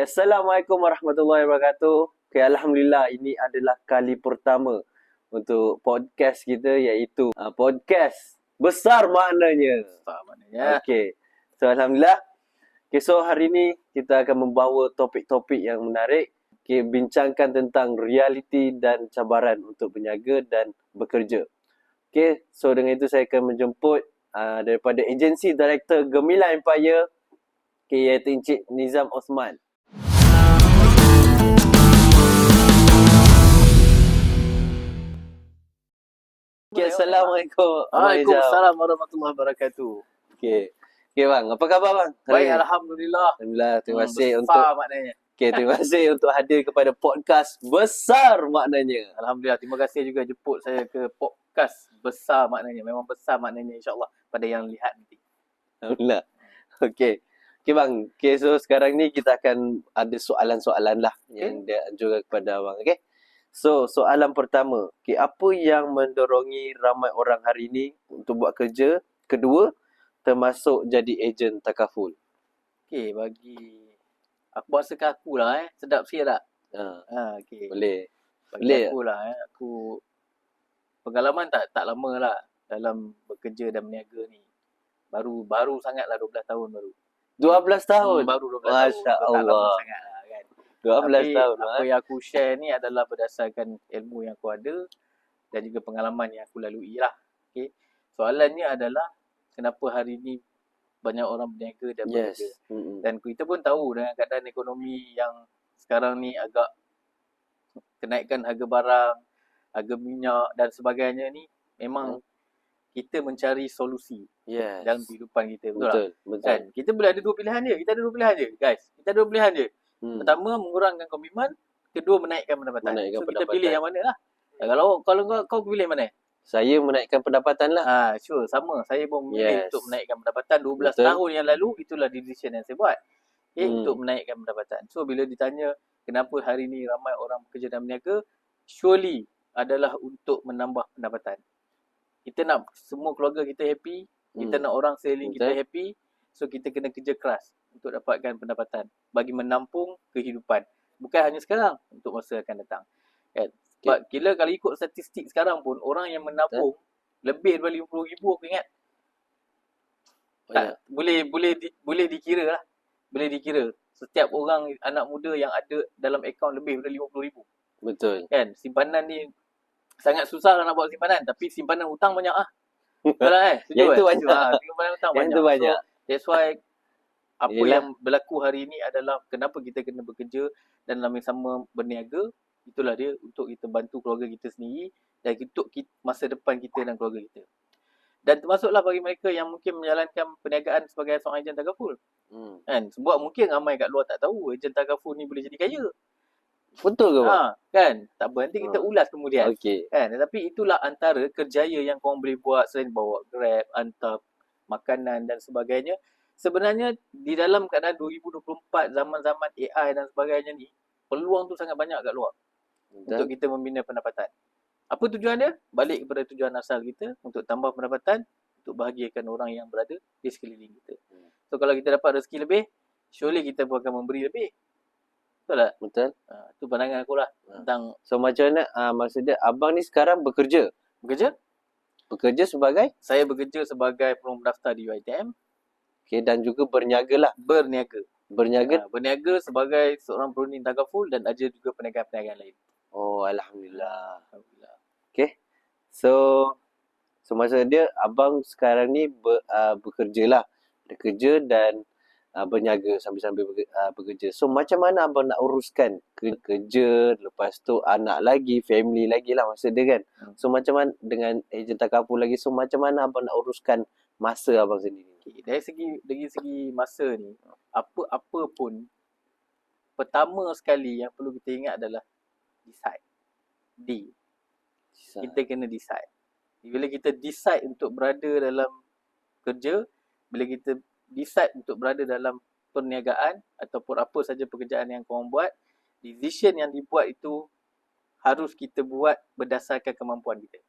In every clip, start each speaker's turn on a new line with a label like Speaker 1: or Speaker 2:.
Speaker 1: Okay, Assalamualaikum warahmatullahi wabarakatuh. Okay, Alhamdulillah ini adalah kali pertama untuk podcast kita iaitu uh, podcast besar maknanya.
Speaker 2: Tak maknanya.
Speaker 1: Okay, so Alhamdulillah. Okay, so hari ini kita akan membawa topik-topik yang menarik. Okay, bincangkan tentang realiti dan cabaran untuk berniaga dan bekerja. Okay, so dengan itu saya akan menjemput uh, daripada agensi Director Gemila Empire okay, iaitu Encik Nizam Osman. Okay, Assalamualaikum.
Speaker 2: Waalaikumsalam warahmatullahi wabarakatuh.
Speaker 1: Okay. Okay bang, apa khabar bang?
Speaker 2: Baik? Alhamdulillah.
Speaker 1: Alhamdulillah, terima
Speaker 2: Hmm,
Speaker 1: kasih
Speaker 2: besar
Speaker 1: untuk
Speaker 2: maknanya.
Speaker 1: okay, terima kasih untuk hadir kepada podcast besar maknanya.
Speaker 2: Alhamdulillah. Terima kasih juga jemput saya ke podcast besar maknanya. Memang besar maknanya insyaAllah pada yang lihat nanti.
Speaker 1: Alhamdulillah. Okay. Okay bang, okay, so sekarang ni kita akan ada soalan-soalan lah yang dia anjurkan kepada abang. Okay. So, soalan pertama. Okay, apa yang mendorongi ramai orang hari ini untuk buat kerja? Kedua, termasuk jadi ejen takaful.
Speaker 2: Okey, bagi aku rasa ke aku lah eh. Sedap sikit tak?
Speaker 1: Ha,
Speaker 2: Ha, okey.
Speaker 1: boleh.
Speaker 2: Bagi
Speaker 1: Boleh
Speaker 2: aku lah eh. Aku pengalaman tak tak lama lah dalam bekerja dan berniaga ni. Baru baru sangat lah 12 tahun baru.
Speaker 1: 12 tahun.
Speaker 2: Hmm, baru 12 tahun.
Speaker 1: Masya
Speaker 2: So, tak lama
Speaker 1: Allah.
Speaker 2: sangat lah.
Speaker 1: 12
Speaker 2: Tapi
Speaker 1: tahun.
Speaker 2: apa
Speaker 1: Ha?
Speaker 2: yang aku share ni adalah berdasarkan ilmu yang aku ada dan juga pengalaman yang aku lalui lah. Okay. Soalannya adalah kenapa hari ni banyak orang berniaga dan
Speaker 1: Yes.
Speaker 2: berniaga. Dan kita pun tahu dengan keadaan ekonomi yang sekarang ni agak kenaikan harga barang, harga minyak dan sebagainya ni memang kita mencari solusi
Speaker 1: Yes.
Speaker 2: dalam kehidupan kita. Betul, tak?
Speaker 1: Betul, betul.
Speaker 2: Kan? Kita boleh ada dua pilihan je. Kita ada dua pilihan je, guys. Kita ada dua pilihan je.
Speaker 1: Hmm.
Speaker 2: Pertama mengurangkan komitmen, kedua menaikkan pendapatan.
Speaker 1: Menaikkan
Speaker 2: so kita
Speaker 1: pendapatan.
Speaker 2: pilih yang mana lah. Kalau kalau kau kau pilih mana?
Speaker 1: Saya menaikkan pendapatan lah.
Speaker 2: Ha, sure sama. Saya pun
Speaker 1: Yes.
Speaker 2: memilih untuk menaikkan pendapatan 12
Speaker 1: Betul.
Speaker 2: tahun yang lalu itulah decision yang saya buat. Okay,
Speaker 1: Hmm.
Speaker 2: untuk menaikkan pendapatan. So bila ditanya kenapa hari ni ramai orang bekerja dan berniaga, surely adalah untuk menambah pendapatan. Kita nak semua keluarga kita happy, kita
Speaker 1: Hmm.
Speaker 2: nak orang sekeliling kita happy, so kita kena kerja keras untuk dapatkan pendapatan bagi menampung kehidupan. Bukan hanya sekarang, untuk masa akan datang. Kan? Sebab kira kalau ikut statistik sekarang pun orang yang menabung lebih daripada 50 ribu aku ingat.
Speaker 1: Banyak.
Speaker 2: Tak, boleh boleh di, boleh dikira lah. Boleh dikira. Setiap orang anak muda yang ada dalam akaun lebih daripada 50 ribu.
Speaker 1: Betul.
Speaker 2: Kan? Simpanan ni sangat susah lah nak buat simpanan. Tapi simpanan hutang banyak lah. Betul lah eh? Setuju
Speaker 1: Yang tu
Speaker 2: eh?
Speaker 1: banyak.
Speaker 2: Ha, simpanan hutang
Speaker 1: Yang
Speaker 2: banyak.
Speaker 1: tu banyak.
Speaker 2: So, that's why apa
Speaker 1: Yelah.
Speaker 2: yang berlaku hari ni adalah kenapa kita kena bekerja dan dalam yang sama berniaga. Itulah dia untuk kita bantu keluarga kita sendiri dan untuk kita, masa depan kita dan keluarga kita. Dan termasuklah bagi mereka yang mungkin menjalankan perniagaan sebagai seorang ejen tagaful.
Speaker 1: Hmm.
Speaker 2: Kan? Sebab mungkin ramai kat luar tak tahu ejen tagaful ni boleh jadi kaya.
Speaker 1: Betul ke?
Speaker 2: Ha, kan? Tak apa, nanti kita
Speaker 1: Ha.
Speaker 2: ulas kemudian.
Speaker 1: Okey.
Speaker 2: Kan? Tetapi itulah antara kerjaya yang korang boleh buat selain bawa Grab, hantar makanan dan sebagainya. Sebenarnya di dalam keadaan 2024 zaman-zaman AI dan sebagainya ni, peluang tu sangat banyak kat luar untuk
Speaker 1: Betul.
Speaker 2: kita membina pendapatan. Apa tujuan dia? Balik kepada tujuan asal kita untuk tambah pendapatan, untuk bahagiakan orang yang berada di sekeliling kita.
Speaker 1: Hmm.
Speaker 2: So kalau kita dapat rezeki lebih, surely kita pun akan memberi lebih. Betul tak?
Speaker 1: Betul.
Speaker 2: Ha, tu pandangan aku lah
Speaker 1: Ha.
Speaker 2: tentang
Speaker 1: So macam mana uh, maksud dia abang ni sekarang bekerja.
Speaker 2: bekerja.
Speaker 1: Bekerja sebagai
Speaker 2: Saya bekerja sebagai penolong pendaftar di UiTM,
Speaker 1: okay, dan juga berniaga lah.
Speaker 2: berniaga.
Speaker 1: Berniaga.
Speaker 2: Ha, berniaga sebagai seorang perunding tagaful dan ada juga perniagaan-perniagaan lain.
Speaker 1: Oh alhamdulillah.
Speaker 2: Alhamdulillah.
Speaker 1: So so maksud dia abang sekarang ni ber, uh, bekerja lah. Bekerja dan uh, berniaga sambil-sambil bekerja, uh, bekerja. So macam mana abang nak uruskan ke- kerja, lepas tu anak lagi, family lagi lah maksud dia kan.
Speaker 2: Hmm.
Speaker 1: So macam mana dengan ejen takapul lagi. So macam mana abang nak uruskan masa abang sendiri.
Speaker 2: Okay. Dari segi dari segi masa ni, apa-apa pun pertama sekali yang perlu kita ingat adalah decide. D. Kita kena decide. Bila kita decide untuk berada dalam kerja, bila kita decide untuk berada dalam perniagaan ataupun apa saja pekerjaan yang korang buat, decision yang dibuat itu harus kita buat berdasarkan kemampuan kita.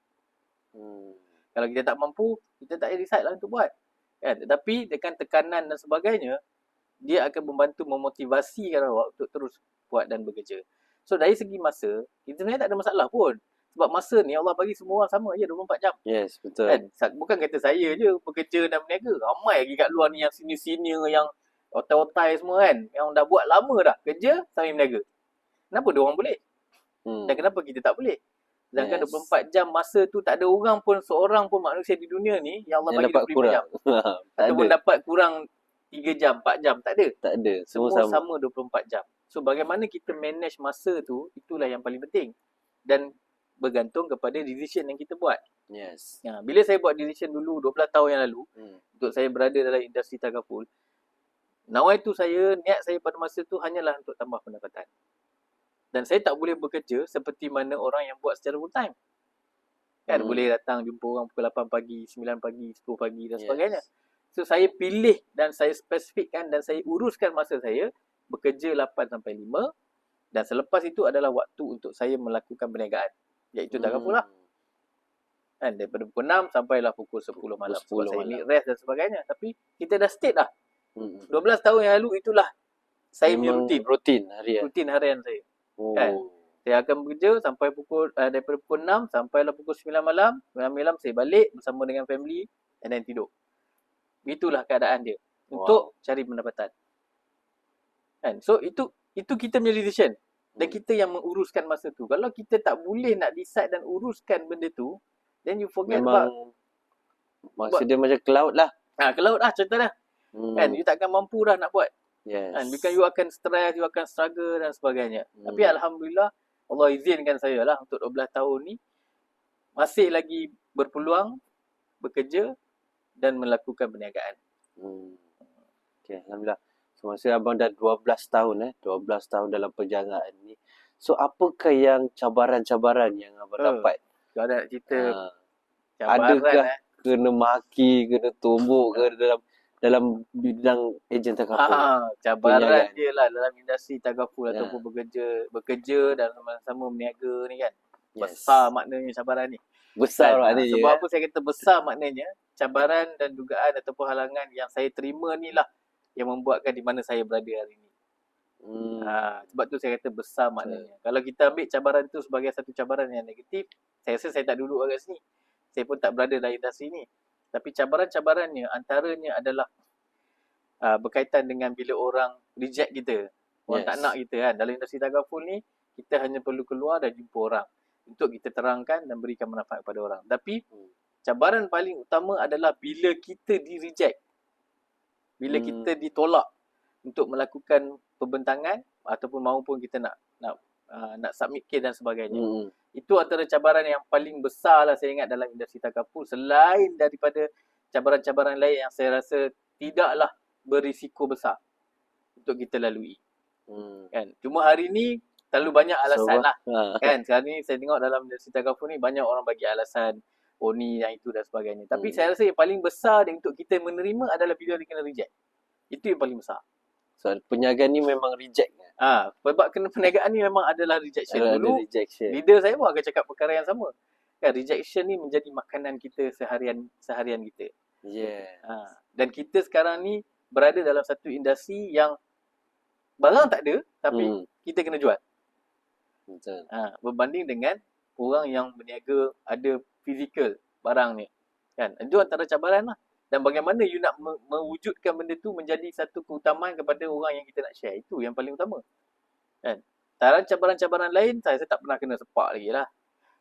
Speaker 1: Hmm.
Speaker 2: Kalau kita tak mampu, kita tak payah decide lah untuk buat. Kan? Tetapi dengan tekanan dan sebagainya, dia akan membantu memotivasikan awak untuk terus buat dan bekerja. So dari segi masa, kita sebenarnya tak ada masalah pun. Sebab masa ni Allah bagi semua orang sama je 24 jam.
Speaker 1: Yes, betul.
Speaker 2: Kan? Bukan kata saya je bekerja dan berniaga. Ramai lagi kat luar ni yang senior-senior yang otai-otai semua kan. Yang dah buat lama dah kerja sambil berniaga. Kenapa dia orang boleh?
Speaker 1: Hmm.
Speaker 2: Dan kenapa kita tak boleh? Sedangkan
Speaker 1: Yes.
Speaker 2: 24 jam masa tu tak ada orang pun seorang pun manusia di dunia ni yang Allah
Speaker 1: Yang
Speaker 2: bagi
Speaker 1: dapat
Speaker 2: 25
Speaker 1: kurang.
Speaker 2: jam.
Speaker 1: tak
Speaker 2: Ataupun
Speaker 1: ada.
Speaker 2: dapat kurang 3 jam, 4 jam. Tak ada.
Speaker 1: Tak ada. Semua,
Speaker 2: Semua
Speaker 1: sama.
Speaker 2: sama. 24 jam. So bagaimana kita manage masa tu, itulah yang paling penting. Dan bergantung kepada decision yang kita buat.
Speaker 1: Yes.
Speaker 2: Ya, bila saya buat decision dulu 12 tahun yang lalu,
Speaker 1: Hmm.
Speaker 2: untuk saya berada dalam industri tagaful, nawai tu saya, niat saya pada masa tu hanyalah untuk tambah pendapatan. Dan saya tak boleh bekerja seperti mana orang yang buat secara full time. Kan
Speaker 1: Hmm.
Speaker 2: boleh datang jumpa orang pukul 8 pagi, 9 pagi, 10 pagi dan
Speaker 1: Yes.
Speaker 2: sebagainya. So saya pilih dan saya spesifikkan dan saya uruskan masa saya bekerja 8 sampai 5 dan selepas itu adalah waktu untuk saya melakukan perniagaan. Iaitu
Speaker 1: Hmm.
Speaker 2: tagaful lah. Kan daripada pukul 6 sampailah pukul 10 malam.
Speaker 1: Pukul 10
Speaker 2: Sebab saya
Speaker 1: malam.
Speaker 2: rest dan sebagainya. Tapi kita dah state dah.
Speaker 1: Hmm.
Speaker 2: 12 tahun yang lalu itulah saya punya rutin.
Speaker 1: Rutin harian.
Speaker 2: Rutin harian saya.
Speaker 1: Oh.
Speaker 2: kan? Saya akan bekerja sampai pukul uh, daripada pukul 6 sampailah pukul 9 malam. 9 malam saya balik bersama dengan family and then tidur. Itulah keadaan dia untuk cari pendapatan. Kan? So itu itu kita punya decision dan
Speaker 1: Hmm.
Speaker 2: kita yang menguruskan masa tu. Kalau kita tak boleh nak decide dan uruskan benda tu, then you forget
Speaker 1: Memang
Speaker 2: about
Speaker 1: maksud dia macam cloud lah.
Speaker 2: ha, laut lah contoh dah.
Speaker 1: Hmm.
Speaker 2: Kan you takkan mampu dah nak buat.
Speaker 1: Yes.
Speaker 2: Kan because you akan stress, you akan struggle dan sebagainya.
Speaker 1: Hmm.
Speaker 2: Tapi alhamdulillah Allah izinkan saya lah untuk 12 tahun ni masih lagi berpeluang bekerja dan melakukan perniagaan.
Speaker 1: Hmm. Okay, Alhamdulillah. So, masa abang dah 12 tahun eh. 12 tahun dalam perjalanan ni. So, apakah yang cabaran-cabaran yang abang
Speaker 2: Oh,
Speaker 1: dapat?
Speaker 2: Kalau nak cerita
Speaker 1: Ha,
Speaker 2: cabaran
Speaker 1: adakah
Speaker 2: eh.
Speaker 1: kena maki, kena tumbuk ke dalam dalam bidang ejen takaful?
Speaker 2: Ah, cabaran
Speaker 1: Perniagaan.
Speaker 2: dia lah dalam industri tagaful
Speaker 1: Ya.
Speaker 2: ataupun bekerja bekerja dan sama-sama berniaga ni kan.
Speaker 1: Yes.
Speaker 2: Besar maknanya cabaran ni.
Speaker 1: Besar
Speaker 2: Kan?
Speaker 1: maknanya.
Speaker 2: Sebab
Speaker 1: eh.
Speaker 2: apa saya kata besar maknanya cabaran dan dugaan ataupun halangan yang saya terima ni lah yang membuatkan di mana saya berada hari ni.
Speaker 1: Hmm.
Speaker 2: Ha, sebab tu saya kata besar maknanya. Kalau kita ambil cabaran tu sebagai satu cabaran yang negatif, saya rasa saya tak duduk kat sini. Saya pun tak berada dalam industri ni. Tapi cabaran-cabarannya antaranya adalah uh, berkaitan dengan bila orang reject kita. Orang
Speaker 1: Yes.
Speaker 2: tak nak kita kan. Dalam industri tagaful ni, kita hanya perlu keluar dan jumpa orang. Untuk kita terangkan dan berikan manfaat kepada orang. Tapi
Speaker 1: Hmm.
Speaker 2: cabaran paling utama adalah bila kita di reject. Bila
Speaker 1: Hmm.
Speaker 2: kita ditolak untuk melakukan pembentangan ataupun maupun kita nak nak uh, nak submit case dan sebagainya.
Speaker 1: Hmm.
Speaker 2: Itu antara cabaran yang paling besar lah saya ingat dalam industri takaful selain daripada cabaran-cabaran lain yang saya rasa tidaklah berisiko besar untuk kita lalui
Speaker 1: Hmm.
Speaker 2: kan. Cuma hari ni terlalu banyak alasan
Speaker 1: So,
Speaker 2: lah
Speaker 1: Ha.
Speaker 2: kan. Sekarang ni saya tengok dalam industri takaful ni banyak orang bagi alasan oh ni yang itu dan sebagainya. Tapi
Speaker 1: Hmm.
Speaker 2: saya rasa yang paling besar untuk kita menerima adalah bila dia kena reject. Itu yang paling besar.
Speaker 1: So, penyagaan ni memang reject.
Speaker 2: Ah, sebab kena perniagaan ni memang adalah rejection.
Speaker 1: Ada, ada
Speaker 2: Dulu
Speaker 1: rejection.
Speaker 2: leader saya pun akan cakap perkara yang sama. Kan rejection ni menjadi makanan kita seharian seharian kita.
Speaker 1: Yeah.
Speaker 2: Ha. Dan kita sekarang ni berada dalam satu industri yang barang tak ada tapi
Speaker 1: Hmm.
Speaker 2: kita kena jual.
Speaker 1: Betul.
Speaker 2: Ha. berbanding dengan orang yang berniaga ada fizikal barang ni. Kan? Itu antara cabaran lah. Dan bagaimana you nak me- mewujudkan benda tu menjadi satu keutamaan kepada orang yang kita nak share. Itu yang paling utama. Kan? Dalam cabaran-cabaran lain, saya rasa tak pernah kena sepak lagi lah.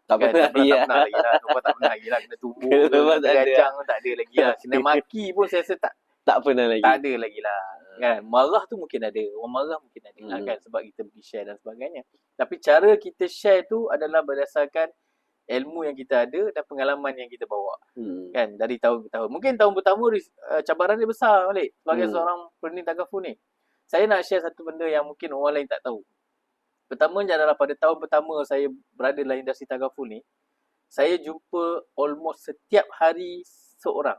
Speaker 1: Tak
Speaker 2: kan?
Speaker 1: pernah.
Speaker 2: tak pernah, tak pernah lagi lah. Tak pernah lagi lah. Kena tumbuk,
Speaker 1: Kena
Speaker 2: ke,
Speaker 1: tumbuk tak ada.
Speaker 2: tak ada lagi lah. Kena maki pun saya rasa tak,
Speaker 1: Tak pernah lagi.
Speaker 2: tak ada lagi lah. Kan? Marah tu mungkin ada. Orang marah mungkin ada lah
Speaker 1: Hmm.
Speaker 2: kan. Sebab kita pergi share dan sebagainya. Tapi cara kita share tu adalah berdasarkan ilmu yang kita ada dan pengalaman yang kita bawa
Speaker 1: Hmm.
Speaker 2: kan dari tahun ke tahun. Mungkin tahun pertama uh, cabaran dia besar balik sebagai
Speaker 1: Hmm.
Speaker 2: seorang pening tagaful ni. Saya nak share satu benda yang mungkin orang lain tak tahu. Pertamanya adalah pada tahun pertama saya berada dalam industri tagaful ni, saya jumpa almost setiap hari seorang.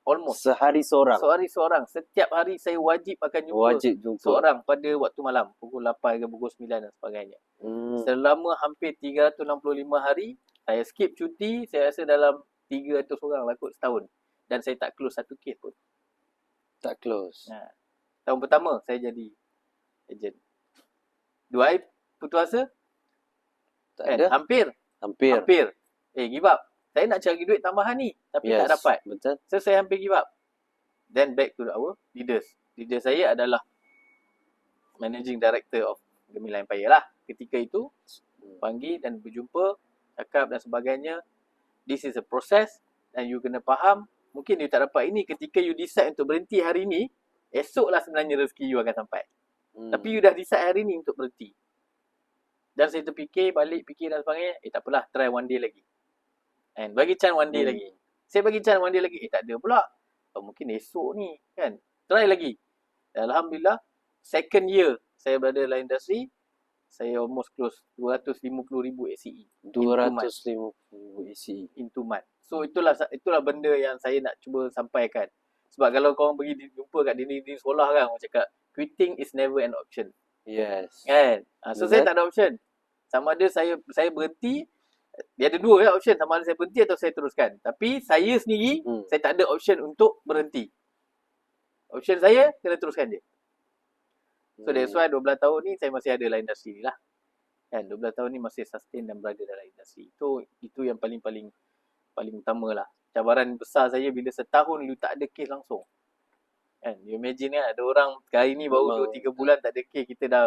Speaker 2: Almost.
Speaker 1: Sehari seorang.
Speaker 2: Sehari seorang. Setiap hari saya wajib akan jumpa
Speaker 1: Wajib jumpa.
Speaker 2: seorang pada waktu malam. Pukul 8 ke pukul 9 dan sebagainya.
Speaker 1: Hmm.
Speaker 2: Selama hampir 365 hari, saya skip cuti, saya rasa dalam 300 orang lah kot setahun. Dan saya tak close satu kes pun.
Speaker 1: Tak close.
Speaker 2: Ha. Tahun pertama saya jadi ejen. Do I putus asa?
Speaker 1: Tak
Speaker 2: Kan?
Speaker 1: ada.
Speaker 2: Hampir.
Speaker 1: Hampir.
Speaker 2: Hampir. Eh, give up. Saya nak cari duit tambahan ni. Tapi
Speaker 1: Yes.
Speaker 2: tak dapat.
Speaker 1: Betul.
Speaker 2: So, saya hampir give up. Then back to our leaders. Leader saya adalah managing director of Gemilang Empire lah. Ketika itu, panggil dan berjumpa, cakap dan sebagainya. This is a process and you kena faham. Mungkin you tak dapat ini ketika you decide untuk berhenti hari ni, esoklah sebenarnya rezeki you akan sampai.
Speaker 1: Hmm.
Speaker 2: Tapi you dah decide hari ni untuk berhenti. Dan saya terfikir, balik fikir dan sebagainya, eh tak apalah, try one day lagi. And bagi chance one day
Speaker 1: Hmm.
Speaker 2: lagi. Saya bagi chance one day lagi, eh tak ada pula. Oh, mungkin esok ni, kan. Try lagi. Dan Alhamdulillah, second year saya berada dalam industri, saya almost close 250 ribu ACE
Speaker 1: 250 ACE.
Speaker 2: into month. So itulah itulah benda yang saya nak cuba sampaikan. Sebab kalau kau pergi di- jumpa kat dinding-dinding sekolah kan, orang cakap, quitting is never an option.
Speaker 1: Yes.
Speaker 2: Kan? Ha, so
Speaker 1: Betul.
Speaker 2: saya tak ada option. Sama ada saya saya berhenti, dia ada dua ya option. Sama ada saya berhenti atau saya teruskan. Tapi saya sendiri,
Speaker 1: Hmm.
Speaker 2: saya tak ada option untuk berhenti. Option saya, kena teruskan je. So that's why 12 tahun ni saya masih ada dalam industri ni lah. Kan 12 tahun ni masih sustain dan berada dalam industri. Itu itu yang paling-paling paling utama lah. Cabaran besar saya bila setahun you tak ada kes langsung. Kan you imagine kan ada orang hari ni baru
Speaker 1: Memang.
Speaker 2: 2 3 bulan tak ada kes kita dah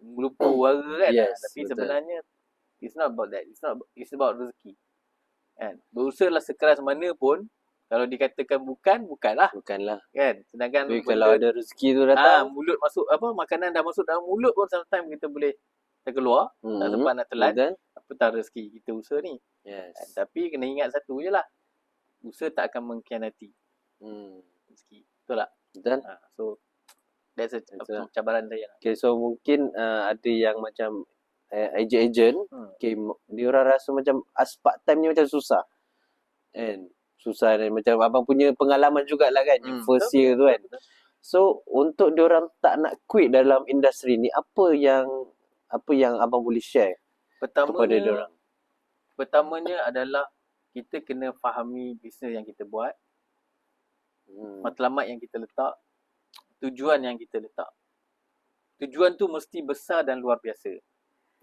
Speaker 2: melupa warga kan.
Speaker 1: Yes,
Speaker 2: Tapi
Speaker 1: betul.
Speaker 2: sebenarnya it's not about that. It's not it's about rezeki. Kan berusaha lah sekeras mana pun kalau dikatakan bukan, bukanlah
Speaker 1: Bukanlah.
Speaker 2: kan. Sedangkan
Speaker 1: Tapi
Speaker 2: benda-
Speaker 1: kalau ada rezeki tu
Speaker 2: Ah,
Speaker 1: datang.
Speaker 2: mulut masuk apa makanan dah masuk dalam mulut pun sometimes kita boleh terkeluar, tak
Speaker 1: hmm,
Speaker 2: sempat nak telan,
Speaker 1: Betul.
Speaker 2: apatah rezeki kita usaha ni.
Speaker 1: Yes.
Speaker 2: Kan? Tapi kena ingat satu je lah. Usaha tak akan mengkhianati
Speaker 1: Hmm.
Speaker 2: rezeki. Betul tak?
Speaker 1: Betul.
Speaker 2: Ha, so that's a
Speaker 1: Betul.
Speaker 2: apa, cabaran saya lah.
Speaker 1: Okay, so mungkin uh, ada yang macam uh, agent-agent,
Speaker 2: Hmm.
Speaker 1: okay, dia orang rasa macam as part time ni macam susah. And susah dan macam abang punya pengalaman jugalah kan,
Speaker 2: Hmm,
Speaker 1: first year tu kan. So untuk dia orang tak nak quit dalam industri ni, apa yang apa yang abang boleh share kepada
Speaker 2: Pertamanya,
Speaker 1: orang?
Speaker 2: pertamanya adalah kita kena fahami bisnes yang kita buat,
Speaker 1: Hmm.
Speaker 2: matlamat yang kita letak, tujuan yang kita letak. Tujuan tu mesti besar dan luar biasa.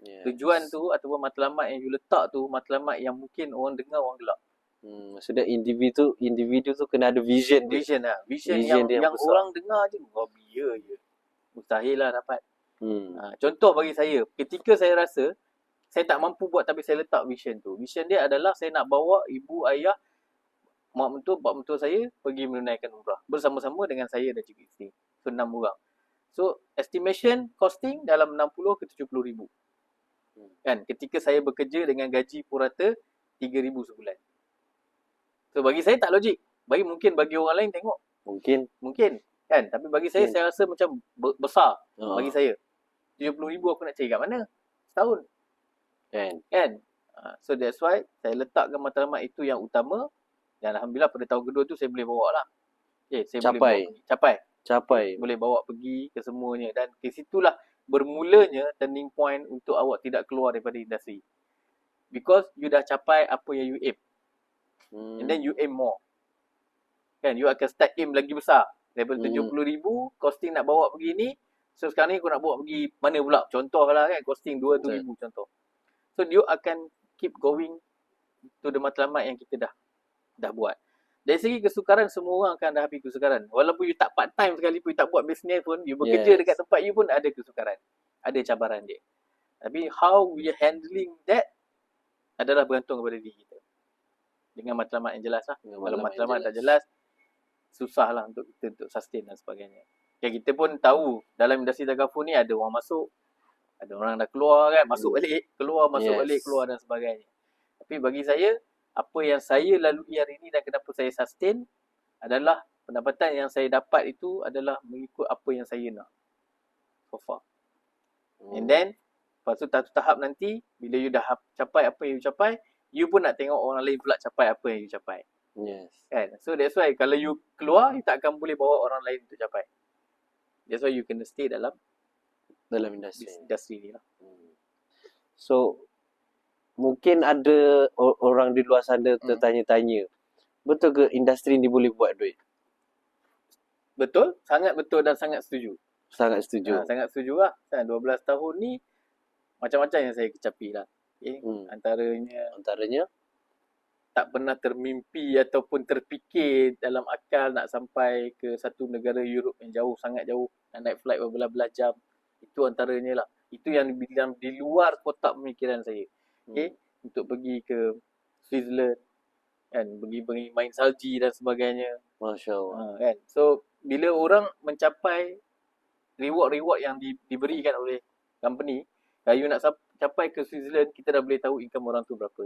Speaker 1: Yes.
Speaker 2: Tujuan tu ataupun matlamat yang you letak tu matlamat yang mungkin orang dengar orang gelak.
Speaker 1: Hmm, maksudnya individu individu tu kena ada vision dia.
Speaker 2: Vision lah. Vision,
Speaker 1: Vision
Speaker 2: yang,
Speaker 1: dia yang
Speaker 2: yang,
Speaker 1: besar.
Speaker 2: orang dengar je. Oh biar je. Mustahil lah dapat.
Speaker 1: Hmm.
Speaker 2: Ha, contoh bagi saya. Ketika saya rasa saya tak mampu buat tapi saya letak vision tu. Vision dia adalah saya nak bawa ibu, ayah, mak mentua, bap mentua saya pergi menunaikan umrah. Bersama-sama dengan saya dan cikgu isteri. So, enam orang. So, estimation costing dalam 60 ke 70 ribu.
Speaker 1: Hmm.
Speaker 2: Kan? Ketika saya bekerja dengan gaji purata 3 ribu sebulan. So, bagi saya tak logik. Bagi mungkin bagi orang lain tengok.
Speaker 1: Mungkin
Speaker 2: Mungkin. Kan? Tapi bagi saya,
Speaker 1: Mungkin.
Speaker 2: saya rasa macam be- besar
Speaker 1: uh,
Speaker 2: bagi saya. 70 ribu aku nak cari kat mana? Setahun.
Speaker 1: kan.
Speaker 2: Kan? Uh, so that's why saya letakkan matlamat itu yang utama. Dan Alhamdulillah pada tahun kedua tu saya boleh bawa lah. Okay, saya
Speaker 1: Capai.
Speaker 2: boleh bawa. Capai.
Speaker 1: Capai.
Speaker 2: Boleh bawa pergi ke semuanya. Dan ke situlah bermulanya turning point untuk awak tidak keluar daripada industri. Because you dah capai apa yang you aim.
Speaker 1: Hmm.
Speaker 2: And then you aim more. Kan? You akan start aim lagi besar. Daripada
Speaker 1: Hmm.
Speaker 2: 70 ribu, costing nak bawa pergi ni. So sekarang ni aku nak bawa pergi mana pula? Contoh lah kan, costing 200 ribu contoh. So you akan keep going to the matlamat yang kita dah dah buat. Dari segi kesukaran, semua orang akan dah habis kesukaran. Walaupun you tak part time sekali pun, you tak buat business pun, you bekerja
Speaker 1: Yes.
Speaker 2: dekat tempat you pun ada kesukaran. Ada cabaran dia. Tapi how we handling that adalah bergantung kepada diri kita. Dengan matlamat yang jelas lah.
Speaker 1: Dengan
Speaker 2: Kalau
Speaker 1: matlamat
Speaker 2: matlamat tak jelas, susah lah untuk kita untuk sustain dan sebagainya. Ya, kita pun tahu dalam industri tagaful ni ada orang masuk, ada orang dah keluar kan, masuk balik, keluar, masuk
Speaker 1: Yes.
Speaker 2: balik, keluar dan sebagainya. Tapi bagi saya, apa yang saya lalui hari ni dan kenapa saya sustain adalah pendapatan yang saya dapat itu adalah mengikut apa yang saya nak. So far.
Speaker 1: Hmm.
Speaker 2: And then, lepas tu satu tahap nanti, bila you dah capai apa yang you capai, you pun nak tengok orang lain pula capai apa yang you capai.
Speaker 1: Yes.
Speaker 2: Kan? So that's why kalau you keluar, you tak akan boleh bawa orang lain untuk capai. That's why you kena stay dalam
Speaker 1: Dalam industri.
Speaker 2: industri ni lah.
Speaker 1: Hmm. So mungkin ada orang di luar sana
Speaker 2: Hmm.
Speaker 1: tertanya-tanya, betul ke industri ni boleh buat duit?
Speaker 2: Betul? Sangat betul dan sangat setuju.
Speaker 1: Sangat setuju.
Speaker 2: Ha, sangat setuju lah. Kan 12 tahun ni macam-macam yang saya kecapi lah. Okay?
Speaker 1: Hmm.
Speaker 2: Antaranya
Speaker 1: Antaranya
Speaker 2: tak pernah termimpi ataupun terfikir dalam akal nak sampai ke satu negara Europe yang jauh, sangat jauh. Nak naik flight berbelah-belah jam. Itu antaranya lah. Itu yang dalam, di luar kotak pemikiran saya. Okay? Untuk pergi ke Switzerland. Kan? Pergi, pergi main salji dan sebagainya.
Speaker 1: Masya Allah.
Speaker 2: Ha, kan? So, bila orang mencapai reward-reward yang di, diberikan oleh company, kalau you nak capai ke Switzerland, kita dah boleh tahu income orang tu berapa.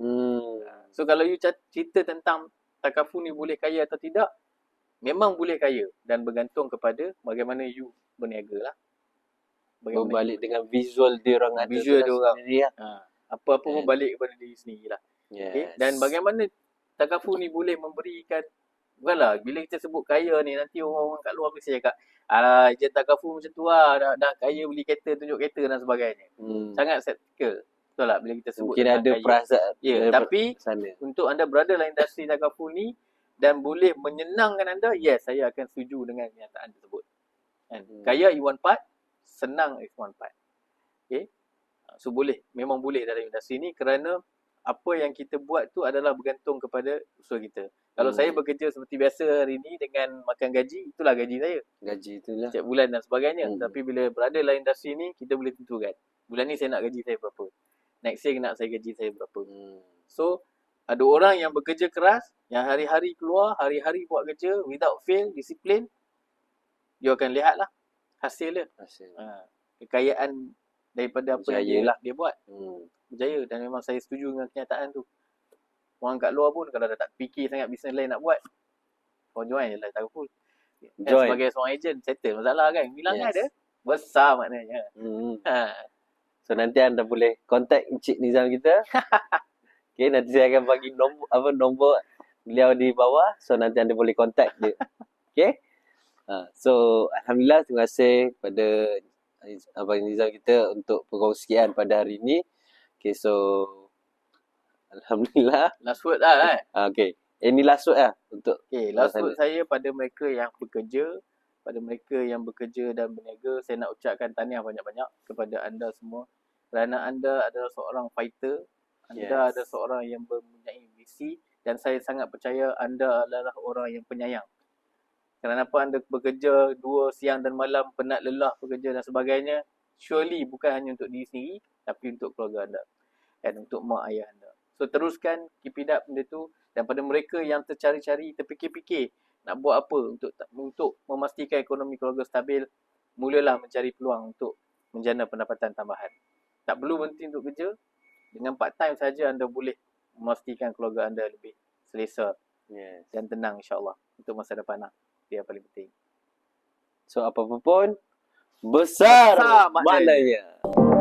Speaker 1: Hmm.
Speaker 2: So, kalau you cerita tentang Takafu ni boleh kaya atau tidak, memang boleh kaya dan bergantung kepada bagaimana you berniaga lah.
Speaker 1: Berbalik dengan visual dia orang ada.
Speaker 2: Visual dia orang.
Speaker 1: sendiri lah.
Speaker 2: Ha, apa-apa pun
Speaker 1: Kan.
Speaker 2: balik kepada diri sendiri lah.
Speaker 1: Yes.
Speaker 2: Okay? Dan bagaimana Takafu ni boleh memberikan Bukanlah, bila kita sebut kaya ni, nanti orang-orang kat luar mesti cakap, Alah, je Takafu macam tu lah, dah, dah kaya beli kereta, tunjuk kereta dan sebagainya.
Speaker 1: Hmm.
Speaker 2: Sangat skeptical. Betul tak bila kita sebut
Speaker 1: Mungkin ada
Speaker 2: kaya.
Speaker 1: perasaan.
Speaker 2: Ya, tapi
Speaker 1: sana.
Speaker 2: untuk anda berada dalam industri Takafu ni, dan boleh menyenangkan anda, yes, saya akan setuju dengan kenyataan tersebut. Kan?
Speaker 1: Hmm.
Speaker 2: Kaya is one part, senang is one part. Okay? So boleh, memang boleh dalam industri ni kerana apa yang kita buat tu adalah bergantung kepada usaha kita. Kalau
Speaker 1: Hmm.
Speaker 2: saya bekerja seperti biasa hari ni dengan makan gaji, itulah gaji saya.
Speaker 1: Gaji itulah.
Speaker 2: Setiap bulan dan sebagainya.
Speaker 1: Hmm.
Speaker 2: Tapi bila berada dalam industri ni, kita boleh tentukan. Bulan ni saya nak gaji saya berapa. Next year nak saya gaji saya berapa.
Speaker 1: Hmm.
Speaker 2: So, ada orang yang bekerja keras, yang hari-hari keluar, hari-hari buat kerja, without fail, disiplin, you akan lihat lah hasil dia.
Speaker 1: Hasil.
Speaker 2: Ha, kekayaan daripada apa yang
Speaker 1: Berjaya
Speaker 2: dia,
Speaker 1: lah.
Speaker 2: dia buat.
Speaker 1: Hmm.
Speaker 2: Berjaya dan memang saya setuju dengan kenyataan tu. Orang kat luar pun kalau dah tak fikir sangat bisnes lain nak buat, kau join je lah tak full.
Speaker 1: Join.
Speaker 2: Sebagai seorang ejen, settle masalah kan. Bilangan
Speaker 1: Yes.
Speaker 2: ada, besar maknanya.
Speaker 1: Hmm.
Speaker 2: Ha.
Speaker 1: So nanti anda boleh contact Encik Nizam kita. okay, nanti saya akan bagi nombor apa nombor beliau di bawah. So nanti anda boleh contact dia. Okay. Ha, so alhamdulillah terima kasih pada Abang Nizam kita untuk perkongsian pada hari ini. Okay, so alhamdulillah.
Speaker 2: Last word lah kan.
Speaker 1: Ha, okay. Ini last word lah untuk
Speaker 2: Okay, last word saya pada mereka yang bekerja, pada mereka yang bekerja dan berniaga, saya nak ucapkan tahniah banyak-banyak kepada anda semua. Kerana anda adalah seorang fighter, anda
Speaker 1: Yes.
Speaker 2: adalah seorang yang mempunyai visi dan saya sangat percaya anda adalah orang yang penyayang. Kerana apa anda bekerja dua siang dan malam, penat lelah bekerja dan sebagainya, surely bukan hanya untuk diri sendiri, tapi untuk keluarga anda dan untuk mak ayah anda. So teruskan, keep it up benda tu dan pada mereka yang tercari-cari, terfikir-fikir nak buat apa untuk untuk memastikan ekonomi keluarga stabil, mulalah mencari peluang untuk menjana pendapatan tambahan. Tak perlu berhenti untuk kerja. Dengan part time saja anda boleh memastikan keluarga anda lebih selesa
Speaker 1: yes.
Speaker 2: dan tenang insya-Allah untuk masa depan lah. Itu yang paling penting.
Speaker 1: So apa-apa pun besar,
Speaker 2: Besar maknanya.
Speaker 1: maknanya.